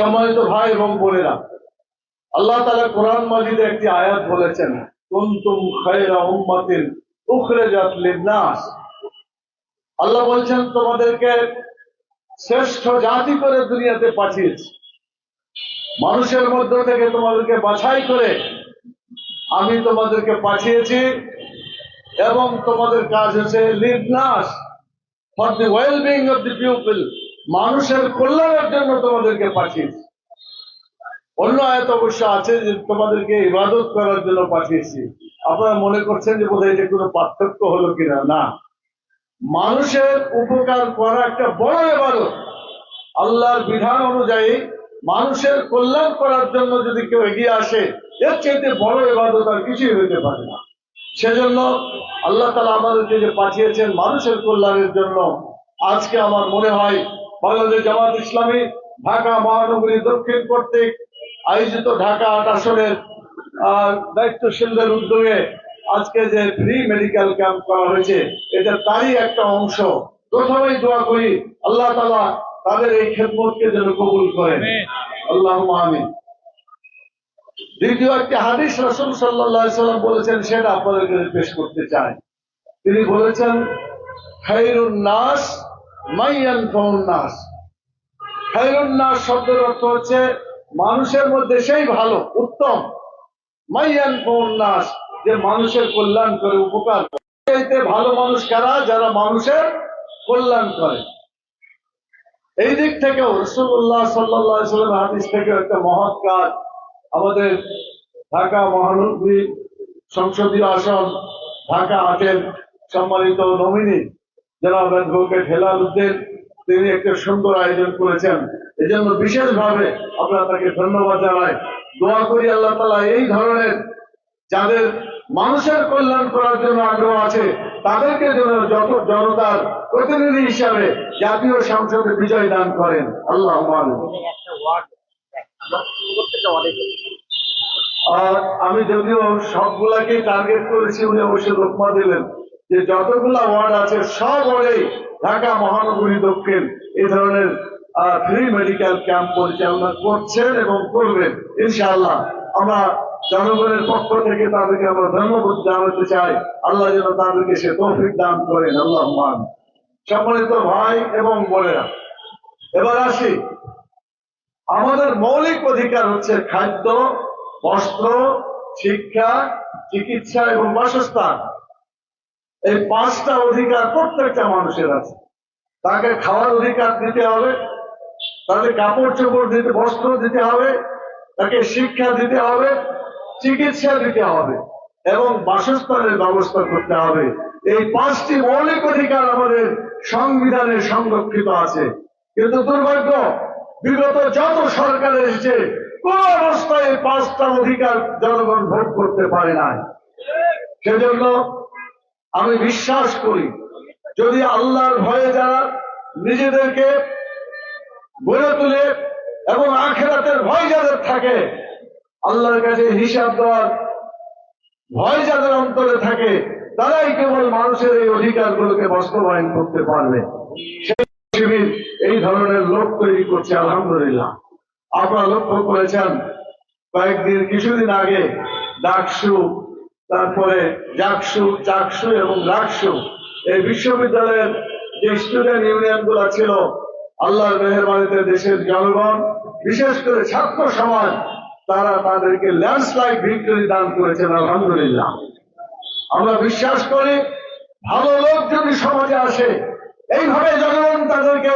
সম্মানিত ভাই এবং বোনেরা, আল্লাহ তালা কোরআন মাজিদে একটি আয়াত বলেছেন, কুনতুম খায়রা উম্মাতিন উখরিজাত লিন-নাস। আল্লাহ বলছেন, তোমাদেরকে শ্রেষ্ঠ জাতি করে দুনিয়াতে পাঠিয়েছি। মানুষের মধ্য থেকে তোমাদেরকে বাছাই করে আমি তোমাদেরকে পাঠিয়েছি এবং তোমাদের কাজ হচ্ছে লিডনাস for the wellbeing of the people মানুষের কল্যাণের জন্য তোমাদেরকে পাঠিয়েছি। অন্য আয়ত অবশ্য আছে যে তোমাদেরকে ইবাদত করার জন্য পাঠিয়েছি। আপনারা মনে করছেন যে বোধহয় এটা কোনো পার্থক্য হলো কিনা? না। মানুষের উপকার করা একটা বড় ইবাদত। আল্লাহর বিধান অনুযায়ী মানুষের কল্যাণ করার জন্য যদি কেউ এগিয়ে আসে, এর চাইতে বড় ইবাদত আর কিছুই হইতে পারে না। সেজন্য আল্লাহ তালা আমাদেরকে যে পাঠিয়েছেন মানুষের কল্যাণের জন্য, আজকে আমার মনে হয় বাংলাদেশ জামাত ইসলামী ঢাকা মহানগরী দক্ষিণ কর্তৃক আয়োজিত ঢাকা আট আসনের দায়িত্বশীলদের উদ্যোগে আজকে যে ফ্রি মেডিকেল ক্যাম্প করা হয়েছে এটা তারই একটা অংশ। প্রথমেই দোয়া করি আল্লাহ তালা তাদের এই খেদমতকে যেন কবুল করেন। আল্লাহ আমিন। দ্বিতীয় একটি হাদিস রসুল সাল্লাহ সাল্লাম বলেছেন সেটা আপনাদেরকে পেশ করতে চাই। তিনি বলেছেন খাইরুন নাস শব্দের অর্থ হচ্ছে, মানুষের মধ্যে সেই ভালো, উত্তম। মাইয়ান নাস যে মানুষের কল্যাণ করে, উপকার করে। ভালো মানুষ কারা? যারা মানুষের কল্যাণ করে। এই দিক থেকেও রসুল্লাহ সাল্লাহ হাদিস থেকে একটা মহৎ কাজ। আমাদের ঢাকা মহানগরী সংসদীয় আসন ঢাকা আটের সম্মানিত নমিনি জনাব তিনি একটা সুন্দর আয়োজন করেছেন। এজন্য বিশেষভাবে আমরা তাকে ধন্যবাদ জানাই। দোয়া করি আল্লাহ তালা এই ধরনের যাদের মানুষের কল্যাণ করার জন্য আগ্রহ আছে, তাদেরকে যেন যত জনতার প্রতিনিধি হিসাবে জাতীয় সংসদে বিজয় দান করেন। আল্লাহ আর আমি যদিও সবগুলাকে টার্গেট করেছি, উনি অবশ্যই লোকমা দিলেন। যে যতগুলা ওয়ার্ড আছে, সব ওয়ার্ডেই ঢাকা মহানগরী দক্ষিণ এই ধরনের ফ্রি মেডিকেল ক্যাম্প পরিচালনা করছেন এবং করবেন। ইনশাআল্লাহ আমরা জনগণের পক্ষ থেকে তাদেরকে আমরা ধন্যবাদ জানাতে চাই। আল্লাহ যেন তাদেরকে সে তৌফিক দান করেন। আল্লাহ মান সম্মানিত ভাই এবং বোনেরা, এবার আসি। আমাদের মৌলিক অধিকার হচ্ছে খাদ্য, বস্ত্র, শিক্ষা, চিকিৎসা এবং বাসস্থান। এই পাঁচটা অধিকার প্রত্যেকটা মানুষের আছে। তাকে খাওয়ার অধিকার দিতে হবে, তাকে কাপড় চোপড় দিতে, বস্ত্র দিতে হবে, তাকে শিক্ষা দিতে হবে, চিকিৎসা দিতে হবে, এবং বাসস্থানের ব্যবস্থা করতে হবে। এই পাঁচটি মৌলিক অধিকার আমাদের সংবিধানে সংরক্ষিত আছে। কিন্তু দুর্ভাগ্য, বিগত যত সরকার এসেছে, কোন অবস্থায় এই পাঁচটা অধিকার জনগণ ভোট করতে পারে নাই। সেজন্য আমি বিশ্বাস করি, যদি আল্লাহর ভয়ে যারা নিজেদেরকে গড়ে তুলে এবং আখেরাতের ভয় যাদের থাকে, আল্লাহর কাছে হিসাব দেওয়ার ভয় যাদের অন্তরে থাকে, তারাই কেবল মানুষের এই অধিকারগুলোকে বাস্তবায়ন করতে পারবে। সেই শিবির এই ধরনের লোক তৈরি করছে, আলহামদুলিল্লাহ। আপনারা লক্ষ্য করেছেন, কয়েকদিন, কিছুদিন আগে ডাকসু তারপরে জাকসু চাকসু এবং রাকসু। এই বিশ্ববিদ্যালয়ের যে স্টুডেন্ট ইউনিয়নগুলা ছিল, আল্লাহর মেহরবানিতে দেশের জনগণ, বিশেষ করে ছাত্র সমাজ, তারা তাদেরকে ল্যান্ডস্লাইড ভিক্টরি দান করেছেন, আলহামদুলিল্লাহ। আমরা বিশ্বাস করি, ভালো লোক যদি সমাজে আসে, এইভাবে জনগণ তাদেরকে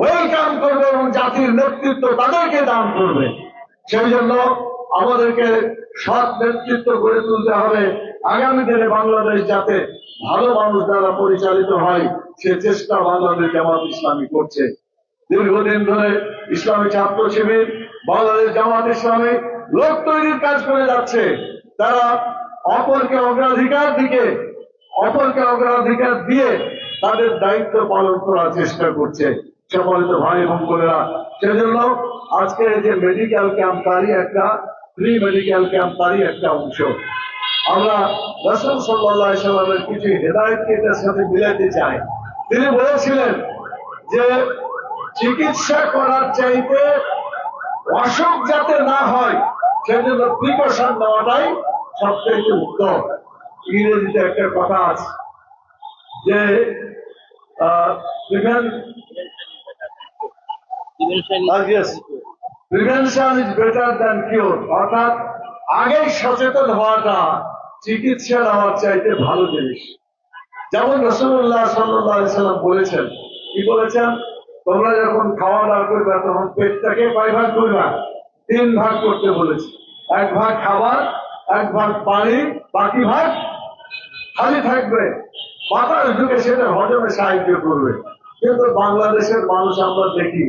ওয়েলকাম করবে এবং জাতির নেতৃত্ব তাদেরকে দান করবে। সেই জন্য আমাদেরকে সৎ নেতৃত্ব গড়ে তুলতে হবে। আগামী দিনে বাংলাদেশ যাতে ভালো মানুষ দ্বারা পরিচালিত হয়, সে চেষ্টা বাংলাদেশ জামাত ইসলামী করছে। দীর্ঘদিন ধরে ইসলামী ছাত্র শিবির, বাংলাদেশ জামাত ইসলামী লোক তৈরির কাজ করে যাচ্ছে। তারা অপরকে অগ্রাধিকার দিকে, অপরকে অগ্রাধিকার দিয়ে তাদের দায়িত্ব পালন করার চেষ্টা করছে। সম্মানিত ভাই এবং বোনেরা, সেজন্য আজকে যে মেডিকেল ক্যাম্প তারই একটা ফ্রি মেডিকেল ক্যাম্প তারই একটা অংশ। আমরা রসুল সাল্লাহ সাল্লামের কিছু হেদায়তকে এটার সাথে মিলাইতে চাই। তিনি বলেছিলেন যে চিকিৎসা করার চাইতে অসুখ যাতে না হয় সেজন্য প্রিকশন নেওয়াটাই সবচেয়ে উত্তম। ইংরেজিতে একটা কথা আছে যে prevention is better than cure অর্থাৎ আগেই সচেতন হওয়াটা, চিকিৎসা নেওয়ার চাইতে ভালো জিনিস। যেমন রসুল্লাহ সাল্লাম বলেছেন, কি বলেছেন? তোমরা যখন খাওয়া দাওয়া করবে, তখন পেটটাকে কয় ভাগ করবা তিন ভাগ করতে বলেছে। এক ভাগ খাবার, এক ভাগ পানি, বাকি ভাগ খালি থাকবে। বাতাস ঢুকে সেটা হজমে সাহায্য করবে। কিন্তু বাংলাদেশের মানুষ আমরা দেখি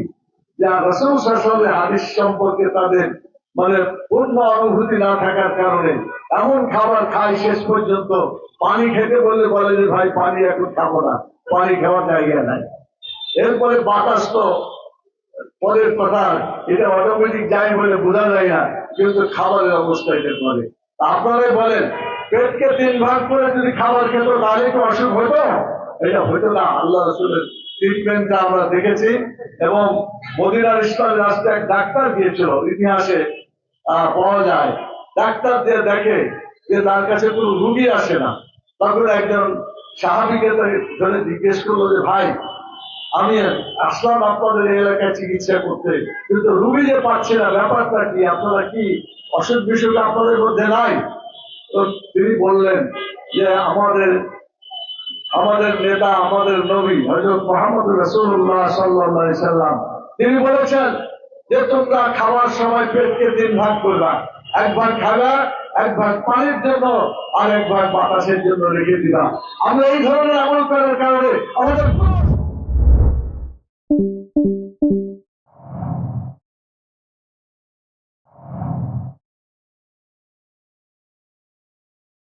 যে হাদিস সম্পর্কে তাদের মানে পূর্ণ অনুভূতি না থাকার কারণে এমন খাবার খায় শেষ পর্যন্ত পানি খেতে বললে বলে যে, ভাই, পানি এখন খাব না, পানি খাওয়ার জায়গা নাই। এরপরে বাতাস তো পরের কথা, এটা অটোমেটিক যায় বলে বোঝা যায় না, কিন্তু খাবারের অবস্থা এটা করে। আপনারাই বলেন, পেটকে তিন ভাগ করে যদি খাবার খেত, তাহলে কি অসুখ হতো? এটা হতো না, আল্লাহ রসুলের ট্রিটমেন্টটা আমরা দেখেছি এবং মদিনার ইসলামের রাস্তায় এক ডাক্তার গিয়েছিল, ইতিহাসে পাওয়া যায়। ডাক্তার দিয়ে দেখে যে তার কাছে কোনো রুগী আসে না, তখন একজন সাহাবিকে ধরে জিজ্ঞেস করল যে, ভাই, আমি আসলাম আপনাদের এলাকায় চিকিৎসা করতে, কিন্তু রুগী যে পাচ্ছে না, ব্যাপারটা কি? আপনারা কি অসুখ বিসুখ আপনাদের মধ্যে নাই? তো তিনি বললেন যে, আমাদের আমাদের নেতা, আমাদের নবী হজরত মোহাম্মদ রসুল্লাহ সাল্লাম, তিনি বলেছেন যে তোমরা খাওয়ার সময় পেটকে তিন ভাগ করবা। একবার খাবা, একবার পানির জন্য, আর একবার বাতাসের জন্য রেখে দিলাম আমরা এই ধরনের আমল করার কারণে আমাদের